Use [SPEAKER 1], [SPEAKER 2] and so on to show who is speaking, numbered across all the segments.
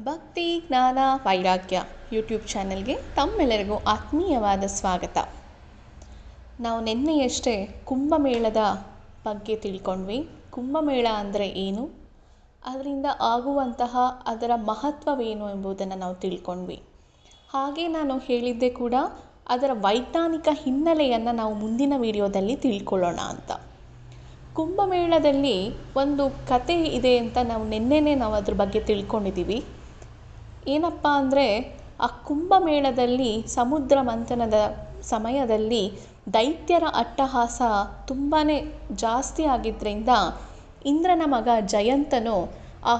[SPEAKER 1] ಭಕ್ತಿ, ಜ್ಞಾನ, ವೈರಾಗ್ಯ ಯೂಟ್ಯೂಬ್ ಚಾನೆಲ್ಗೆ ತಮ್ಮೆಲ್ಲರಿಗೂ ಆತ್ಮೀಯವಾದ ಸ್ವಾಗತ. ನಾವು ನಿನ್ನೆಯಷ್ಟೇ ಕುಂಭಮೇಳದ ಬಗ್ಗೆ ತಿಳ್ಕೊಂಡ್ವಿ. ಕುಂಭಮೇಳ ಅಂದರೆ ಏನು? ಅದರಿಂದ ಆಗುವಂತಹ ಅದರ ಮಹತ್ವವೇನು ಎಂಬುದನ್ನು ನಾವು ತಿಳ್ಕೊಂಡ್ವಿ. ಹಾಗೆ ನಾನು ಹೇಳಿದ್ದೆ ಕೂಡ ಅದರ ವೈಜ್ಞಾನಿಕ ಹಿನ್ನೆಲೆಯನ್ನು ನಾವು ಮುಂದಿನ ವಿಡಿಯೋದಲ್ಲಿ ತಿಳ್ಕೊಳ್ಳೋಣ ಅಂತ. ಕುಂಭಮೇಳದಲ್ಲಿ ಒಂದು ಕತೆ ಇದೆ ಅಂತ ನಾವು ನಿನ್ನೆನೇ ನಾವು ಅದ್ರ ಬಗ್ಗೆ ತಿಳ್ಕೊಂಡಿದ್ದೀವಿ. ಏನಪ್ಪ ಅಂದರೆ ಆ ಕುಂಭಮೇಳದಲ್ಲಿ ಸಮುದ್ರ ಮಂಥನದ ಸಮಯದಲ್ಲಿ ದೈತ್ಯರ ಅಟ್ಟಹಾಸ ತುಂಬಾ ಜಾಸ್ತಿ ಆಗಿದ್ದರಿಂದ ಇಂದ್ರನ ಮಗ ಜಯಂತನು ಆ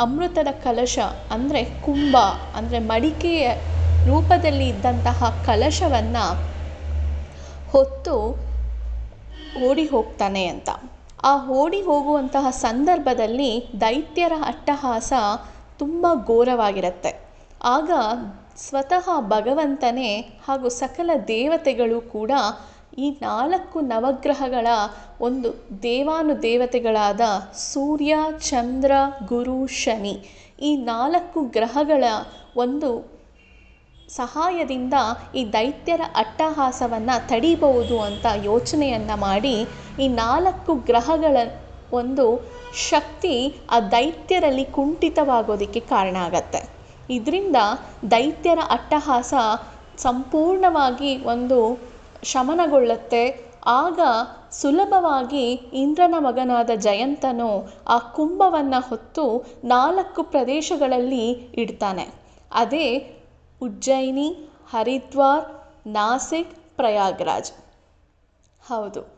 [SPEAKER 1] ಅಮೃತದ ಕಲಶ ಅಂದರೆ ಕುಂಭ ಅಂದರೆ ಮಡಿಕೆಯ ರೂಪದಲ್ಲಿ ಇದ್ದಂತಹ ಕಲಶವನ್ನು ಹೊತ್ತು ಓಡಿ ಹೋಗ್ತಾನೆ ಅಂತ. ಆ ಓಡಿ ಹೋಗುವಂತಹ ಸಂದರ್ಭದಲ್ಲಿ ದೈತ್ಯರ ಅಟ್ಟಹಾಸ ತುಂಬ ಘೋರವಾಗಿರತ್ತೆ. ಆಗ ಸ್ವತಃ ಭಗವಂತನೇ ಹಾಗೂ ಸಕಲ ದೇವತೆಗಳು ಕೂಡ ಈ ನಾಲ್ಕು ನವಗ್ರಹಗಳ ಒಂದು ದೇವಾನುದೇವತೆಗಳಾದ ಸೂರ್ಯ, ಚಂದ್ರ, ಗುರು, ಶನಿ ಈ ನಾಲ್ಕು ಗ್ರಹಗಳ ಒಂದು ಸಹಾಯದಿಂದ ಈ ದೈತ್ಯರ ಅಟ್ಟಹಾಸವನ್ನು ತಡೀಬಹುದು ಅಂತ ಯೋಚನೆಯನ್ನು ಮಾಡಿ ಈ ನಾಲ್ಕು ಗ್ರಹಗಳ ಒಂದು ಶಕ್ತಿ ಆ ದೈತ್ಯರಲ್ಲಿ ಕುಂಠಿತವಾಗೋದಕ್ಕೆ ಕಾರಣ ಆಗತ್ತೆ. ಇದರಿಂದ ದೈತ್ಯರ ಅಟ್ಟಹಾಸ ಸಂಪೂರ್ಣವಾಗಿ ಒಂದು ಶಮನಗೊಳ್ಳುತ್ತೆ. ಆಗ ಸುಲಭವಾಗಿ ಇಂದ್ರನ ಮಗನಾದ ಜಯಂತನು ಆ ಕುಂಭವನ್ನು ಹೊತ್ತು ನಾಲ್ಕು ಪ್ರದೇಶಗಳಲ್ಲಿ ಇಡ್ತಾನೆ. ಅದೇ ಉಜ್ಜಯಿನಿ, ಹರಿದ್ವಾರ್, ನಾಸಿಕ್, ಪ್ರಯಾಗ್ರಾಜ್. ಹೌದು.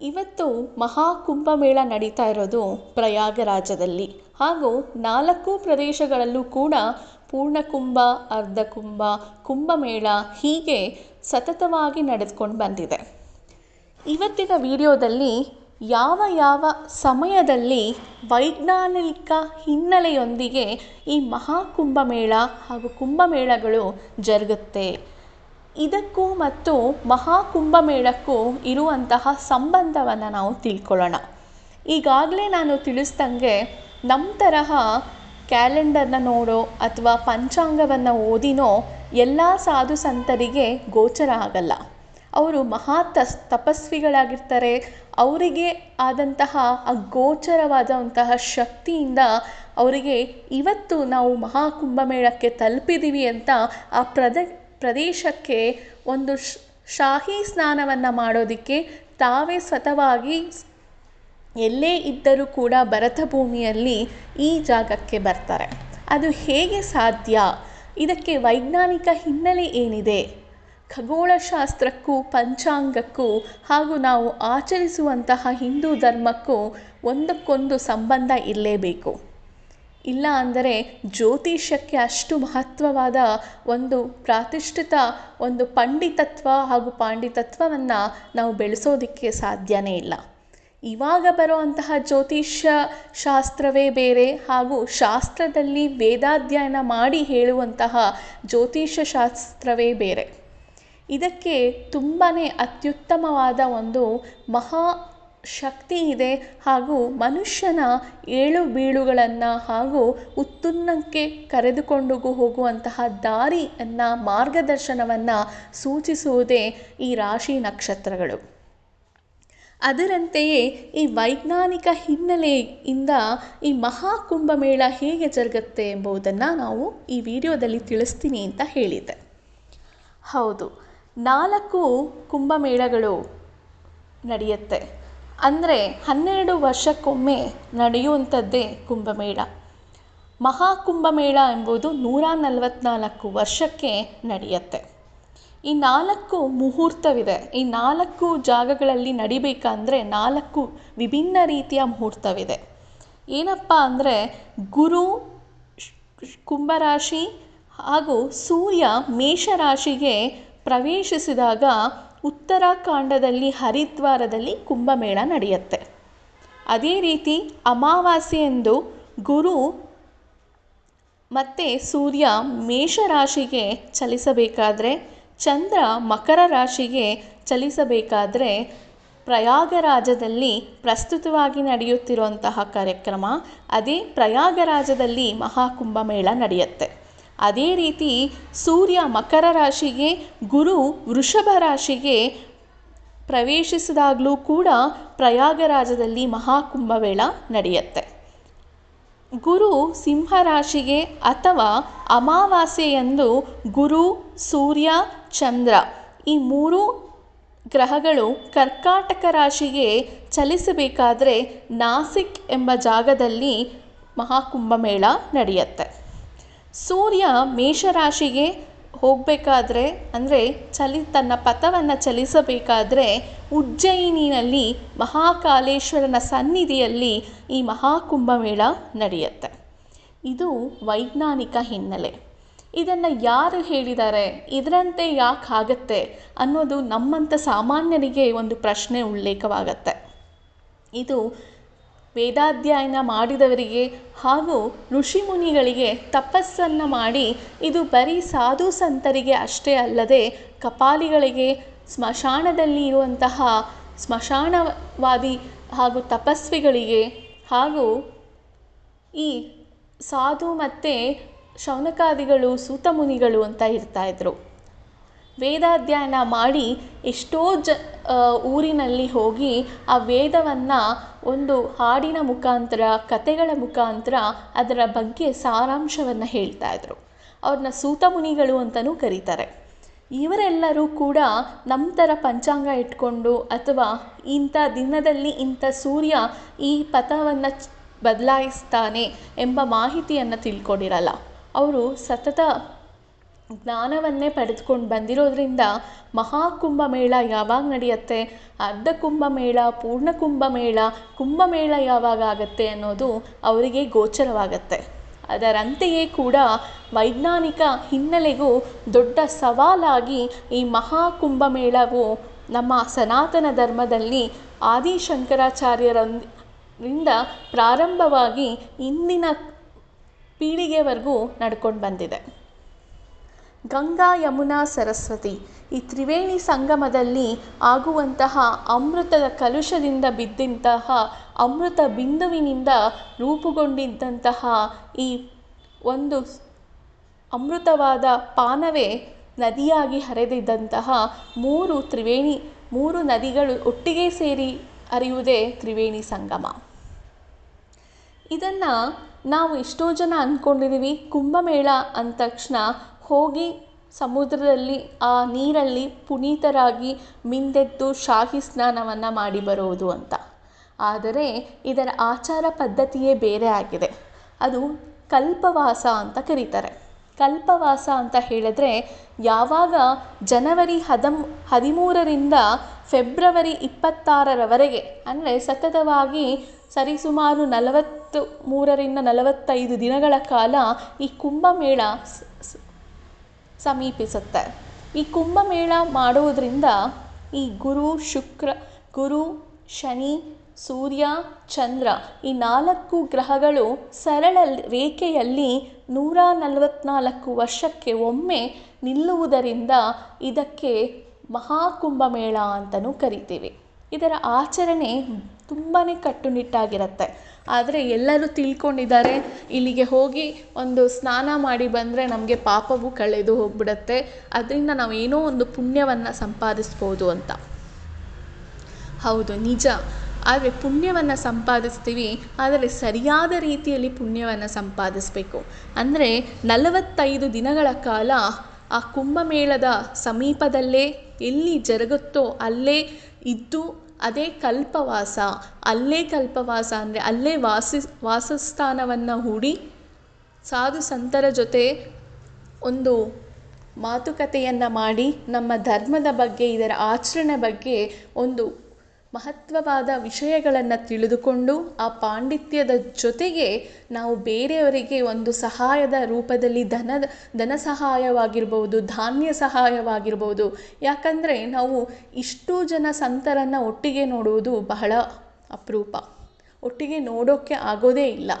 [SPEAKER 1] ಇವತ್ತು ಮಹಾಕುಂಭಮೇಳ ನಡೀತಾ ಇರೋದು ಪ್ರಯಾಗರಾಜದಲ್ಲಿ ಹಾಗೂ ನಾಲ್ಕು ಪ್ರದೇಶಗಳಲ್ಲೂ ಕೂಡ ಪೂರ್ಣಕುಂಭ, ಅರ್ಧಕುಂಭ, ಕುಂಭಮೇಳ ಹೀಗೆ ಸತತವಾಗಿ ನಡೆದುಕೊಂಡು ಬಂದಿದೆ. ಇವತ್ತಿನ ವಿಡಿಯೋದಲ್ಲಿ ಯಾವ ಯಾವ ಸಮಯದಲ್ಲಿ ವೈಜ್ಞಾನಿಕ ಹಿನ್ನೆಲೆಯೊಂದಿಗೆ ಈ ಮಹಾಕುಂಭಮೇಳ ಹಾಗೂ ಕುಂಭಮೇಳಗಳು ಜರುಗುತ್ತೆ ಇದಕ್ಕೂ ಮತ್ತು ಮಹಾಕುಂಭಮೇಳಕ್ಕೂ ಇರುವಂತಹ ಸಂಬಂಧವನ್ನು ನಾವು ತಿಳ್ಕೊಳ್ಳೋಣ. ಈಗಾಗಲೇ ನಾನು ತಿಳಿಸ್ದಂಗೆ ನಮ್ಮ ತರಹ ಕ್ಯಾಲೆಂಡರ್ನ ನೋಡೋ ಅಥವಾ ಪಂಚಾಂಗವನ್ನು ಓದಿನೋ ಎಲ್ಲ ಸಾಧು ಸಂತರಿಗೆ ಗೋಚರ ಆಗಲ್ಲ. ಅವರು ಮಹಾ ತಸ್, ತಪಸ್ವಿಗಳಾಗಿರ್ತಾರೆ. ಅವರಿಗೆ ಆದಂತಹ ಅಗೋಚರವಾದಂತಹ ಶಕ್ತಿಯಿಂದ ಅವರಿಗೆ ಇವತ್ತು ನಾವು ಮಹಾಕುಂಭಮೇಳಕ್ಕೆ ತಲುಪಿದ್ದೀವಿ ಅಂತ ಆ ಪ್ರದೇ ಪ್ರದೇಶಕ್ಕೆ ಒಂದು ಶಾಹಿ ಸ್ನಾನವನ್ನು ಮಾಡೋದಕ್ಕೆ ತಾವೇ ಸ್ವತಃವಾಗಿ ಎಲ್ಲೇ ಇದ್ದರೂ ಕೂಡ ಭರತ ಭೂಮಿಯಲ್ಲಿ ಈ ಜಾಗಕ್ಕೆ ಬರ್ತಾರೆ. ಅದು ಹೇಗೆ ಸಾಧ್ಯ? ಇದಕ್ಕೆ ವೈಜ್ಞಾನಿಕ ಹಿನ್ನೆಲೆ ಏನಿದೆ? ಖಗೋಳಶಾಸ್ತ್ರಕ್ಕೂ ಪಂಚಾಂಗಕ್ಕೂ ಹಾಗೂ ನಾವು ಆಚರಿಸುವಂತಹ ಹಿಂದೂ ಧರ್ಮಕ್ಕೂ ಒಂದಕ್ಕೊಂದು ಸಂಬಂಧ ಇರಲೇಬೇಕು ಇಲ್ಲ ಅಂದರೆ ಜ್ಯೋತಿಷ್ಯಕ್ಕೆ ಅಷ್ಟು ಮಹತ್ವವಾದ ಒಂದು ಪ್ರಾತಿಷ್ಠಿತ ಒಂದು ಪಂಡಿತತ್ವ ಹಾಗೂ ಪಾಂಡಿತತ್ವವನ್ನು ನಾವು ಬೆಳೆಸೋದಕ್ಕೆ ಸಾಧ್ಯನೇ ಇಲ್ಲ. ಇವಾಗ ಬರುವಂತಹ ಜ್ಯೋತಿಷ್ಯ ಶಾಸ್ತ್ರವೇ ಬೇರೆ ಹಾಗೂ ಶಾಸ್ತ್ರದಲ್ಲಿ ವೇದಾಧ್ಯಯನ ಮಾಡಿ ಹೇಳುವಂತಹ ಜ್ಯೋತಿಷ್ಯ ಶಾಸ್ತ್ರವೇ ಬೇರೆ. ಇದಕ್ಕೆ ತುಂಬಾ ಅತ್ಯುತ್ತಮವಾದ ಒಂದು ಮಹಾ ಶಕ್ತಿ ಇದೆ ಹಾಗೂ ಮನುಷ್ಯನ ಏಳು ಬೀಳುಗಳನ್ನು ಹಾಗೂ ಉತ್ತುನ್ನಕ್ಕೆ ಕರೆದುಕೊಂಡು ಹೋಗುವಂತಹ ದಾರಿಯನ್ನು ಮಾರ್ಗದರ್ಶನವನ್ನು ಸೂಚಿಸುವುದೇ ಈ ರಾಶಿ ನಕ್ಷತ್ರಗಳು. ಅದರಂತೆಯೇ ಈ ವೈಜ್ಞಾನಿಕ ಹಿನ್ನೆಲೆಯಿಂದ ಈ ಮಹಾಕುಂಭಮೇಳ ಹೇಗೆ ಜರುಗುತ್ತೆ ಎಂಬುದನ್ನು ನಾವು ಈ ವಿಡಿಯೋದಲ್ಲಿ ತಿಳಿಸ್ತೀನಿ ಅಂತ ಹೇಳಿದೆ ಹೌದು, ನಾಲ್ಕು ಕುಂಭಮೇಳಗಳು ನಡೆಯುತ್ತೆ. ಅಂದರೆ ಹನ್ನೆರಡು ವರ್ಷಕ್ಕೊಮ್ಮೆ ನಡೆಯುವಂಥದ್ದೇ ಕುಂಭಮೇಳ. ಮಹಾಕುಂಭಮೇಳ ಎಂಬುದು ನೂರ ನಲವತ್ತ್ನಾಲ್ಕು ವರ್ಷಕ್ಕೆ ನಡೆಯುತ್ತೆ. ಈ ನಾಲ್ಕು ಮುಹೂರ್ತವಿದೆ. ಈ ನಾಲ್ಕು ಜಾಗಗಳಲ್ಲಿ ನಡಿಬೇಕಂದ್ರೆ ನಾಲ್ಕು ವಿಭಿನ್ನ ರೀತಿಯ ಮುಹೂರ್ತವಿದೆ. ಏನಪ್ಪ ಅಂದರೆ ಗುರು, ಕುಂಭರಾಶಿ ಹಾಗೂ ಸೂರ್ಯ ಮೇಷರಾಶಿಗೆ ಪ್ರವೇಶಿಸಿದಾಗ ಉತ್ತರಾಖಂಡದಲ್ಲಿ ಹರಿದ್ವಾರದಲ್ಲಿ ಕುಂಭಮೇಳ ನಡೆಯುತ್ತೆ. ಅದೇ ರೀತಿ ಅಮಾವಾಸ್ಯೆಯಂದು ಗುರು ಮತ್ತು ಸೂರ್ಯ ಮೇಷರಾಶಿಗೆ ಚಲಿಸಬೇಕಾದರೆ, ಚಂದ್ರ ಮಕರ ರಾಶಿಗೆ ಚಲಿಸಬೇಕಾದರೆ ಪ್ರಯಾಗರಾಜದಲ್ಲಿ ಪ್ರಸ್ತುತವಾಗಿ ನಡೆಯುತ್ತಿರುವಂತಹ ಕಾರ್ಯಕ್ರಮ. ಅದೇ ಪ್ರಯಾಗರಾಜದಲ್ಲಿ ಮಹಾಕುಂಭಮೇಳ ನಡೆಯುತ್ತೆ. ಅದೇ ರೀತಿ ಸೂರ್ಯ ಮಕರ ರಾಶಿಗೆ, ಗುರು ವೃಷಭ ರಾಶಿಗೆ ಪ್ರವೇಶಿಸಿದಾಗಲೂ ಕೂಡ ಪ್ರಯಾಗರಾಜದಲ್ಲಿ ಮಹಾಕುಂಭಮೇಳ ನಡೆಯುತ್ತೆ. ಗುರು ಸಿಂಹ ರಾಶಿಗೆ ಅಥವಾ ಅಮಾವಾಸ್ಯೆಯಂದು ಗುರು, ಸೂರ್ಯ, ಚಂದ್ರ ಈ ಮೂರು ಗ್ರಹಗಳು ಕರ್ಕಾಟಕ ರಾಶಿಗೆ ಚಲಿಸಬೇಕಾದರೆ ನಾಸಿಕ್ ಎಂಬ ಜಾಗದಲ್ಲಿ ಮಹಾಕುಂಭಮೇಳ ನಡೆಯುತ್ತೆ. ಸೂರ್ಯ ಮೇಷರಾಶಿಗೆ ಹೋಗಬೇಕಾದ್ರೆ, ಅಂದರೆ ಚಲಿ, ತನ್ನ ಪಥವನ್ನು ಚಲಿಸಬೇಕಾದ್ರೆ ಉಜ್ಜಯಿನಿನಲ್ಲಿ ಮಹಾಕಾಲೇಶ್ವರನ ಸನ್ನಿಧಿಯಲ್ಲಿ ಈ ಮಹಾಕುಂಭಮೇಳ ನಡೆಯುತ್ತೆ. ಇದು ವೈಜ್ಞಾನಿಕ ಹಿನ್ನೆಲೆ. ಇದನ್ನು ಯಾರು ಹೇಳಿದ್ದಾರೆ? ಇದರಂತೆ ಯಾಕೆ ಆಗುತ್ತೆ ಅನ್ನೋದು ನಮ್ಮಂಥ ಸಾಮಾನ್ಯರಿಗೆ ಒಂದು ಪ್ರಶ್ನೆ ಉಲ್ಲೇಖವಾಗತ್ತೆ. ಇದು ವೇದಾಧ್ಯಯನ ಮಾಡಿದವರಿಗೆ ಹಾಗೂ ಋಷಿಮುನಿಗಳಿಗೆ ತಪಸ್ಸನ್ನು ಮಾಡಿ ಇದು ಬರೀ ಸಾಧು ಸಂತರಿಗೆ ಅಷ್ಟೇ ಅಲ್ಲದೆ ಕಪಾಲಿಗಳಿಗೆ ಸ್ಮಶಾನದಲ್ಲಿ ಇರುವಂತಹ ಸ್ಮಶಾನವಾದಿ ಹಾಗೂ ತಪಸ್ವಿಗಳಿಗೆ ಹಾಗೂ ಈ ಸಾಧು ಮತ್ತು ಶೌನಕಾದಿಗಳು ಸೂತಮುನಿಗಳು ಅಂತ ಇರ್ತಾಯಿದ್ರು ವೇದಾಧ್ಯಯನ ಮಾಡಿ ಎಷ್ಟೋ ಜ ಊರಿನಲ್ಲಿ ಹೋಗಿ ಆ ವೇದವನ್ನು ಒಂದು ಹಾಡಿನ ಮುಖಾಂತರ ಕತೆಗಳ ಮುಖಾಂತರ ಅದರ ಬಗ್ಗೆ ಸಾರಾಂಶವನ್ನು ಹೇಳ್ತಾ ಇದ್ರು. ಅವ್ರನ್ನ ಸೂತಮುನಿಗಳು ಅಂತಲೂ ಕರೀತಾರೆ. ಇವರೆಲ್ಲರೂ ಕೂಡ ನಮ್ಮ ಥರ ಪಂಚಾಂಗ ಇಟ್ಕೊಂಡು ಅಥವಾ ಇಂಥ ದಿನದಲ್ಲಿ ಇಂಥ ಸೂರ್ಯ ಈ ಪಥವನ್ನು ಬದಲಾಯಿಸ್ತಾನೆ ಎಂಬ ಮಾಹಿತಿಯನ್ನು ತಿಳ್ಕೊಂಡಿರಲ್ಲ. ಅವರು ಸತತ ಜ್ಞಾನವನ್ನೇ ಪಡೆದುಕೊಂಡು ಬಂದಿರೋದ್ರಿಂದ ಮಹಾಕುಂಭ ಮೇಳ ಯಾವಾಗ ನಡೆಯುತ್ತೆ? ಅರ್ಧ ಕುಂಭಮೇಳ, ಪೂರ್ಣ ಕುಂಭಮೇಳ ಕುಂಭಮೇಳ ಯಾವಾಗ ಆಗುತ್ತೆ ಅನ್ನೋದು ಅವರಿಗೆ ಗೋಚರವಾಗತ್ತೆ. ಅದರಂತೆಯೇ ಕೂಡ ವೈಜ್ಞಾನಿಕ ಹಿನ್ನೆಲೆಗೂ ದೊಡ್ಡ ಸವಾಲಾಗಿ ಈ ಮಹಾಕುಂಭಮೇಳವು ನಮ್ಮ ಸನಾತನ ಧರ್ಮದಲ್ಲಿ ಆದಿಶಂಕರಾಚಾರ್ಯರಿಂದ ಪ್ರಾರಂಭವಾಗಿ ಇಂದಿನ ಪೀಳಿಗೆವರೆಗೂ ನಡ್ಕೊಂಡು ಬಂದಿದೆ. ಗಂಗಾ ಯಮುನಾ ಸರಸ್ವತಿ. ಈ ತ್ರಿವೇಣಿ ಸಂಗಮದಲ್ಲಿ ಆಗುವಂತಹ ಅಮೃತದ ಕಲುಷದಿಂದ ಬಿದ್ದಂತಹ ಅಮೃತ ಬಿಂದುವಿನಿಂದ ರೂಪುಗೊಂಡಿದ್ದಂತಹ ಈ ಒಂದು ಅಮೃತವಾದ ಪಾನವೇ ನದಿಯಾಗಿ ಹರಿದಿದ್ದಂತಹ ಮೂರು ತ್ರಿವೇಣಿ, ಮೂರು ನದಿಗಳು ಒಟ್ಟಿಗೆ ಸೇರಿ ಹರಿಯುವುದೇ ತ್ರಿವೇಣಿ ಸಂಗಮ. ಇದನ್ನು ನಾವು ಎಷ್ಟೋ ಜನ ಅಂದ್ಕೊಂಡಿದ್ದೀವಿ ಕುಂಭಮೇಳ ಅಂದ ತಕ್ಷಣ ಹೋಗಿ ಸಮುದ್ರದಲ್ಲಿ ಆ ನೀರಲ್ಲಿ ಪುನೀತರಾಗಿ ಮಿಂದೆದ್ದು ಶಾಹಿ ಸ್ನಾನವನ್ನು ಮಾಡಿ ಬರೋದು ಅಂತ. ಆದರೆ ಇದರ ಆಚಾರ ಪದ್ಧತಿಯೇ ಬೇರೆ ಆಗಿದೆ. ಅದು ಕಲ್ಪವಾಸ ಅಂತ ಕರೀತಾರೆ. ಕಲ್ಪವಾಸ ಅಂತ ಹೇಳಿದ್ರೆ ಯಾವಾಗ ಜನವರಿ ಹದಂ ಹದಿಮೂರರಿಂದ ಫೆಬ್ರವರಿ ಇಪ್ಪತ್ತಾರರವರೆಗೆ, ಅಂದರೆ ಸತತವಾಗಿ ಸರಿಸುಮಾರು ನಲವತ್ತು ಮೂರರಿಂದ ನಲವತ್ತೈದು ದಿನಗಳ ಕಾಲ ಈ ಕುಂಭಮೇಳ ಸಮೀಪಿಸುತ್ತೆ. ಈ ಕುಂಭಮೇಳ ಮಾಡುವುದರಿಂದ ಈ ಗುರು, ಶುಕ್ರ, ಗುರು, ಶನಿ, ಸೂರ್ಯ, ಚಂದ್ರ ಈ ನಾಲ್ಕು ಗ್ರಹಗಳು ಸರಳ ರೇಖೆಯಲ್ಲಿ ನೂರ ನಲವತ್ತ್ನಾಲ್ಕು ವರ್ಷಕ್ಕೆ ಒಮ್ಮೆ ನಿಲ್ಲುವುದರಿಂದ ಇದಕ್ಕೆ ಮಹಾಕುಂಭಮೇಳ ಅಂತಲೂ ಕರಿತೀವಿ. ಇದರ ಆಚರಣೆ ತುಂಬಾ ಕಟ್ಟುನಿಟ್ಟಾಗಿರುತ್ತೆ. ಆದರೆ ಎಲ್ಲರೂ ತಿಳ್ಕೊಂಡಿದ್ದಾರೆ, ಇಲ್ಲಿಗೆ ಹೋಗಿ ಒಂದು ಸ್ನಾನ ಮಾಡಿ ಬಂದರೆ ನಮಗೆ ಪಾಪವು ಕಳೆದು ಹೋಗ್ಬಿಡತ್ತೆ. ಅದರಿಂದ ನಾವು ಏನೋ ಒಂದು ಪುಣ್ಯವನ್ನು ಸಂಪಾದಿಸ್ಬೋದು ಅಂತ. ಹೌದು, ನಿಜ. ಆದರೆ ಪುಣ್ಯವನ್ನು ಸಂಪಾದಿಸ್ತೀವಿ, ಆದರೆ ಸರಿಯಾದ ರೀತಿಯಲ್ಲಿ ಪುಣ್ಯವನ್ನು ಸಂಪಾದಿಸಬೇಕು. ಅಂದರೆ ನಲವತ್ತೈದು ದಿನಗಳ ಕಾಲ ಆ ಕುಂಭಮೇಳದ ಸಮೀಪದಲ್ಲೇ ಎಲ್ಲಿ ಜರುಗುತ್ತೋ ಅಲ್ಲೇ ಇದ್ದು ಅದೇ ಕಲ್ಪವಾಸ, ಅಲ್ಲೇ ಕಲ್ಪವಾಸ ಅಂದರೆ ಅಲ್ಲೇ ವಾಸಿ, ವಾಸಸ್ಥಾನವನ್ನು ಹೂಡಿ ಸಾಧು ಸಂತರ ಜೊತೆ ಒಂದು ಮಾತುಕತೆಯನ್ನು ಮಾಡಿ ನಮ್ಮ ಧರ್ಮದ ಬಗ್ಗೆ, ಇದರ ಆಚರಣೆ ಬಗ್ಗೆ ಒಂದು ಮಹತ್ವವಾದ ವಿಷಯಗಳನ್ನು ತಿಳಿದುಕೊಂಡು ಆ ಪಾಂಡಿತ್ಯದ ಜೊತೆಗೆ ನಾವು ಬೇರೆಯವರಿಗೆ ಒಂದು ಸಹಾಯದ ರೂಪದಲ್ಲಿ ಧನದ ಧನ ಸಹಾಯವಾಗಿರ್ಬೋದು, ಧಾನ್ಯ ಸಹಾಯವಾಗಿರ್ಬೋದು. ಯಾಕಂದರೆ ನಾವು ಇಷ್ಟು ಜನ ಸಂತರನ್ನು ಒಟ್ಟಿಗೆ ನೋಡುವುದು ಬಹಳ ಅಪರೂಪ. ಒಟ್ಟಿಗೆ ನೋಡೋಕ್ಕೆ ಆಗೋದೇ ಇಲ್ಲ.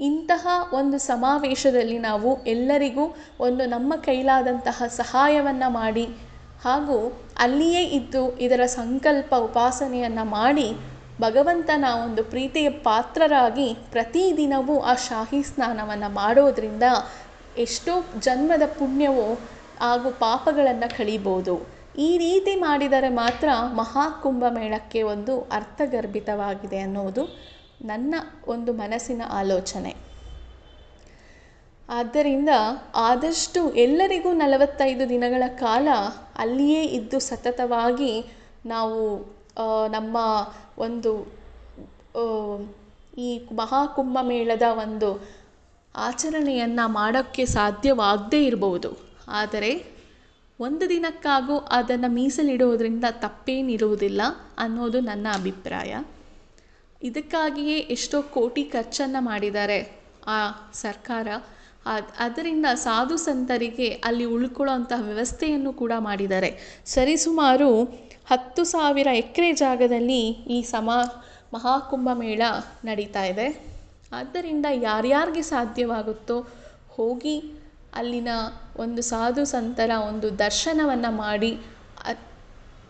[SPEAKER 1] ಇಂತಹ ಒಂದು ಸಮಾವೇಶದಲ್ಲಿ ನಾವು ಎಲ್ಲರಿಗೂ ಒಂದು ನಮ್ಮ ಕೈಲಾದಂತಹ ಸಹಾಯವನ್ನು ಮಾಡಿ ಹಾಗೂ ಅಲ್ಲಿಯೇ ಇದ್ದು ಇದರ ಸಂಕಲ್ಪ ಉಪಾಸನೆಯನ್ನು ಮಾಡಿ ಭಗವಂತನ ಒಂದು ಪ್ರೀತಿಯ ಪಾತ್ರರಾಗಿ ಪ್ರತಿದಿನವೂ ಆ ಶಾಹಿ ಸ್ನಾನವನ್ನು ಮಾಡೋದರಿಂದ ಎಷ್ಟೋ ಜನ್ಮದ ಪುಣ್ಯವು ಹಾಗೂ ಪಾಪಗಳನ್ನು ಕಳೀಬೋದು. ಈ ರೀತಿ ಮಾಡಿದರೆ ಮಾತ್ರ ಮಹಾಕುಂಭ ಮೇಳಕ್ಕೆ ಒಂದು ಅರ್ಥಗರ್ಭಿತವಾಗಿದೆ ಅನ್ನೋದು ನನ್ನ ಒಂದು ಮನಸ್ಸಿನ ಆಲೋಚನೆ. ಆದ್ದರಿಂದ ಆದಷ್ಟು ಎಲ್ಲರಿಗೂ ನಲವತ್ತೈದು ದಿನಗಳ ಕಾಲ ಅಲ್ಲಿಯೇ ಇದ್ದು ಸತತವಾಗಿ ನಾವು ನಮ್ಮ ಒಂದು ಈ ಮಹಾಕುಂಭಮೇಳದ ಒಂದು ಆಚರಣೆಯನ್ನು ಮಾಡೋಕ್ಕೆ ಸಾಧ್ಯವಾಗದೇ ಇರಬಹುದು ಆದರೆ ಒಂದು ದಿನಕ್ಕಾಗೂ ಅದನ್ನು ಮೀಸಲಿಡೋದ್ರಿಂದ ತಪ್ಪೇನಿರುವುದಿಲ್ಲ ಅನ್ನೋದು ನನ್ನ ಅಭಿಪ್ರಾಯ. ಇದಕ್ಕಾಗಿಯೇ ಎಷ್ಟೋ ಕೋಟಿ ಖರ್ಚನ್ನು ಮಾಡಿದ್ದಾರೆ ಆ ಸರ್ಕಾರ. ಅದರಿಂದ ಸಾಧು ಸಂತರಿಗೆ ಅಲ್ಲಿ ಉಳ್ಕೊಳ್ಳೋಂತಹ ವ್ಯವಸ್ಥೆಯನ್ನು ಕೂಡ ಮಾಡಿದ್ದಾರೆ. ಸರಿಸುಮಾರು ಹತ್ತು ಸಾವಿರ ಎಕರೆ ಜಾಗದಲ್ಲಿ ಈ ಸಮ, ಮಹಾಕುಂಭ ಮೇಳ ನಡೀತಾ ಇದೆ. ಆದ್ದರಿಂದ ಯಾರ್ಯಾರಿಗೆ ಸಾಧ್ಯವಾಗುತ್ತೋ ಹೋಗಿ ಅಲ್ಲಿನ ಒಂದು ಸಾಧು ಸಂತರ ಒಂದು ದರ್ಶನವನ್ನು ಮಾಡಿ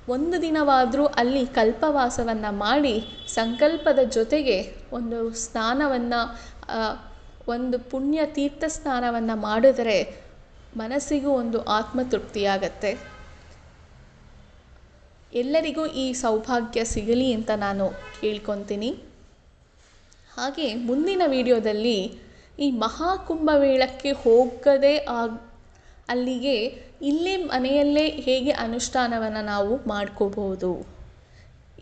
[SPEAKER 1] ಒಂದು ದಿನವಾದರೂ ಅಲ್ಲಿ ಕಲ್ಪವಾಸವನ್ನು ಮಾಡಿ, ಸಂಕಲ್ಪದ ಜೊತೆಗೆ ಒಂದು ಸ್ನಾನವನ್ನು ಒಂದು ಪುಣ್ಯ ತೀರ್ಥ ಸ್ನಾನವನ್ನು ಮಾಡಿದರೆ ಮನಸ್ಸಿಗೂ ಒಂದು ಆತ್ಮ ಆತ್ಮತೃಪ್ತಿಯಾಗತ್ತೆ. ಎಲ್ಲರಿಗೂ ಈ ಸೌಭಾಗ್ಯ ಸಿಗಲಿ ಅಂತ ನಾನು ಕೇಳ್ಕೊತೀನಿ. ಹಾಗೆ ಮುಂದಿನ ವಿಡಿಯೋದಲ್ಲಿ ಈ ಮಹಾಕುಂಭಮೇಳಕ್ಕೆ ಹೋಗದೆ ಆಗ, ಅಲ್ಲಿಗೆ ಇಲ್ಲೇ ಮನೆಯಲ್ಲೇ ಹೇಗೆ ಅನುಷ್ಠಾನವನ್ನು ನಾವು ಮಾಡ್ಕೋಬಹುದು.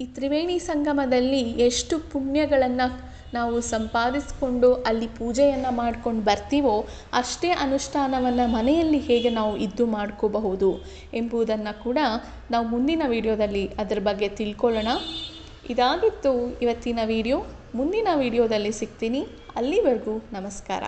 [SPEAKER 1] ಈ ತ್ರಿವೇಣಿ ಸಂಗಮದಲ್ಲಿ ಎಷ್ಟು ಪುಣ್ಯಗಳನ್ನು ನಾವು ಸಂಪಾದಿಸಿಕೊಂಡು ಅಲ್ಲಿ ಪೂಜೆಯನ್ನು ಮಾಡ್ಕೊಂಡು ಬರ್ತೀವೋ ಅಷ್ಟೇ ಅನುಷ್ಠಾನವನ್ನು ಮನೆಯಲ್ಲಿ ಹೇಗೆ ನಾವು ಇದ್ದು ಮಾಡ್ಕೋಬಹುದು ಎಂಬುದನ್ನು ಕೂಡ ನಾವು ಮುಂದಿನ ವೀಡಿಯೋದಲ್ಲಿ ಅದರ ಬಗ್ಗೆ ತಿಳ್ಕೊಳ್ಳೋಣ. ಇದಾಗಿತ್ತು ಇವತ್ತಿನ ವಿಡಿಯೋ. ಮುಂದಿನ ವೀಡಿಯೋದಲ್ಲಿ ಸಿಗ್ತೀನಿ. ಅಲ್ಲಿವರೆಗೂ ನಮಸ್ಕಾರ.